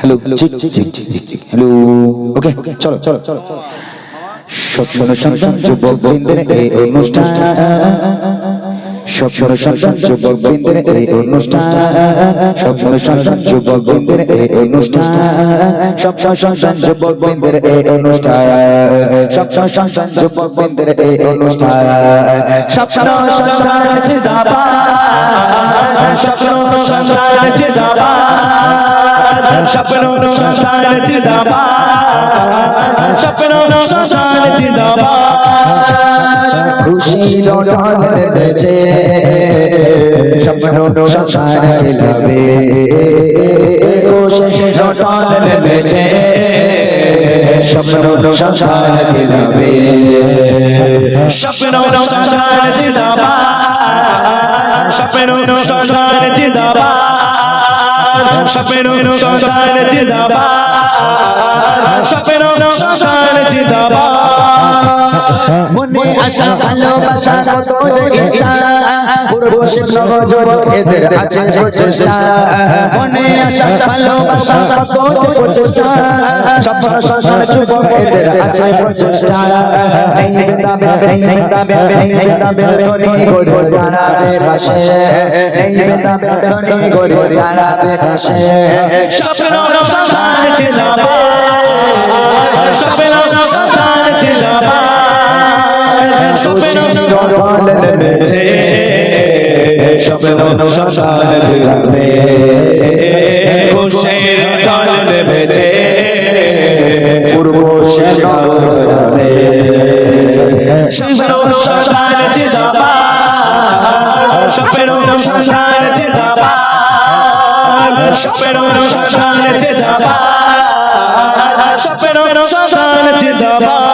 Hello ঠিক ঠিক ঠিক ঠিক ঠিক হ্যালো ওকে চলো চলো চলো স্বপ্ন সন্তান যুবক বৃন্দের এই অনুষ্ঠান স্বপ্ন সন্তান যুবক বৃন্দের এই অনুষ্ঠান স্বপ্ন সন্তান যুবক বৃন্দের এই অনুষ্ঠান স্বপ্ন সন্তান যুবক বৃন্দের এই অনুষ্ঠান স্বপ্ন সন্তান যুবক বৃন্দের এই অনুষ্ঠান স্বপ্ন সন্তান জিন্দাবাদ স্বপ্ন সন্তান জিন্দাবাদ স্বপ্ন সন্তান জিন্দাবাদ। স্বপ্ন সন্তান জিন্দাবাদ। খুশির ঢল নেমেছে স্বপ্ন সন্তান খেলাবে কোশিশ ঢল নেমেছে স্বপ্ন সন্তান খেলাবে স্বপ্ন সন্তান জিন্দাবাদ। স্বপ্ন সন্তান জিন্দাবাদ। স্বপ্ন সন্তান জিন্দাবাদ। স্বপ্ন সন্তান জিন্দাবাদ। মনে আশা ভালোবাসা কত যে ইচ্ছা। পূর্ব শিক্ষক যুবক এদের আছে প্রচেষ্টা। মনে আশা, ভালোবাসা কত যে প্রচেষ্টা। স্বপ্ন সন্তান যুবক এদের আছে প্রচেষ্টা। এই বেদাবে এই বেদাবে এই বেদাবে তনি গরু দাঁড়াবে পাশে। এই বেদাবে তনি গরু দাঁড়াবে পাশে। স্বপ্ন সন্তান জিন্দাবাদ। স্বপ্ন সন্তান জিন্দাবাদ। স্বপ্ন ঢল নেমেছে। সন্তান জিন্দাবে খুশির দল নেমেছে পূর্ব শ্যামে স্বপ্ন সন্তান জিন্দাবাদ স্বপ্ন সন্তান জিন্দাবাদ স্বপ্ন সন্তান জিন্দাবাদ স্বপ্ন সন্তান জিন্দাবাদ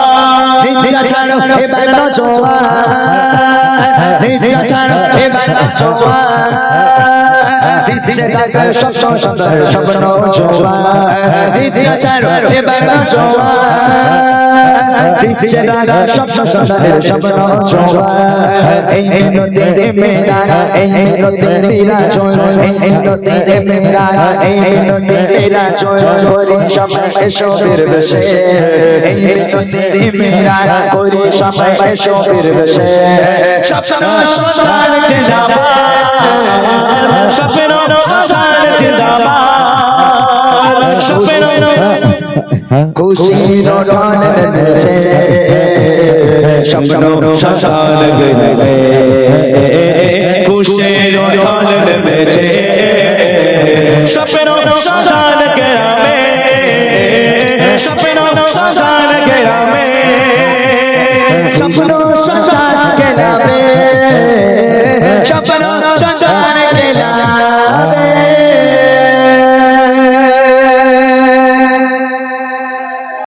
নিত্য ছাড়ো এবার নচোয়া নিত্য ছাড়ো এবার নচোয়া স্বপ্ন ছোয়া এই মিনতে মেরা এই মিনতে মেরা চোল এই মিনতে মেরা এই মিনতে মেরা চোল করে সবাই এসো বীর বেশে এই মিনতে মেরা করে সবাই এসো বীর স্বপ্ন সন্তান জিন্দাবাদ হ্যাঁ? খুশির ঢাল নেছে স্বপ্ন শশান গেলে খুশির ঢাল নেছে স্বপ্ন শশান গেলে স্বপ্ন